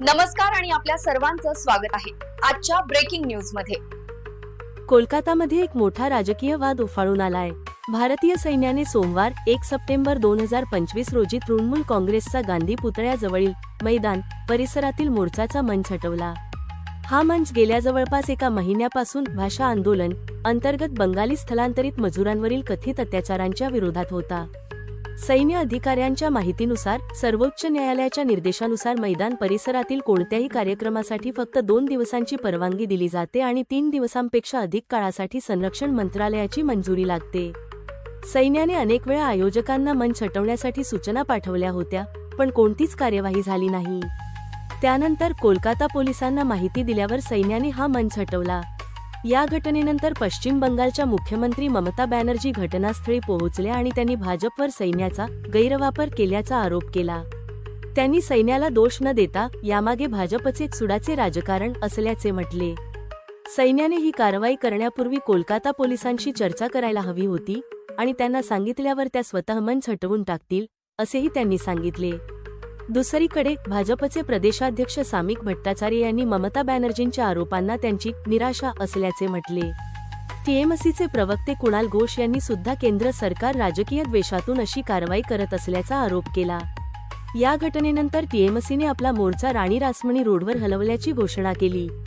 नमस्कार आणि आपल्या सर्वांचं स्वागत आहे आजच्या ब्रेकिंग न्यूजमध्ये. कोलकातामध्ये एक मोठा राजकीय वाद उफाळून आलाय. भारतीय सैन्याने सोमवार एक सप्टेंबर दोन हजार पंचवीस रोजी तृणमूल काँग्रेसचा गांधी पुतळ्याजवळील मैदान परिसरातील मोर्चाचा मंच हटवला. हा मंच गेल्या जवळपास एका महिन्यापासून भाषा आंदोलन अंतर्गत बंगाली स्थलांतरित मजुरांवरील कथित अत्याचारांच्या विरोधात होता. सैन्य अधिकाऱ्यांच्या माहितीनुसार सर्वोच्च न्यायालयाच्या निर्देशानुसार मैदान परिसरातील कोणत्याही कार्यक्रमासाठी फक्त दोन दिवसांची परवानगी दिली जाते आणि तीन दिवसांपेक्षा अधिक काळासाठी संरक्षण मंत्रालयाची मंजुरी लागते. सैन्याने अनेक वेळा आयोजकांना मंच हटवण्यासाठी सूचना पाठवल्या होत्या पण कोणतीच कार्यवाही झाली नाही. त्यानंतर कोलकाता पोलिसांना माहिती दिल्यावर सैन्याने हा मंच हटवला. या घटनेनंतर पश्चिम बंगालच्या मुख्यमंत्री ममता बॅनर्जी घटनास्थळी पोहोचल्या आणि त्यांनी भाजपवर सैन्याचा गैरवापर केल्याचा आरोप केला. त्यांनी सैन्याला दोष न देता यामागे भाजपचे सुडाचे राजकारण असल्याचे म्हटले. सैन्याने ही कारवाई करण्यापूर्वी कोलकाता पोलिसांशी चर्चा करायला हवी होती आणि त्यांना सांगितल्यावर त्या स्वतः मन हटवून टाकतील असेही त्यांनी सांगितले. दुसरीकडे भाजपचे प्रदेशाध्यक्ष सामिक भट्टाचार्य यांनी ममता बॅनर्जींच्या आरोपांना त्यांची निराशा असल्याचे म्हटले. टीएमसीचे प्रवक्ते कुणाल घोष यांनी सुद्धा केंद्र सरकार राजकीय द्वेषातून अशी कारवाई करत असल्याचा आरोप केला. या घटनेनंतर टीएमसीने आपला मोर्चा राणी रासमणी रोडवर हलवल्याची घोषणा केली.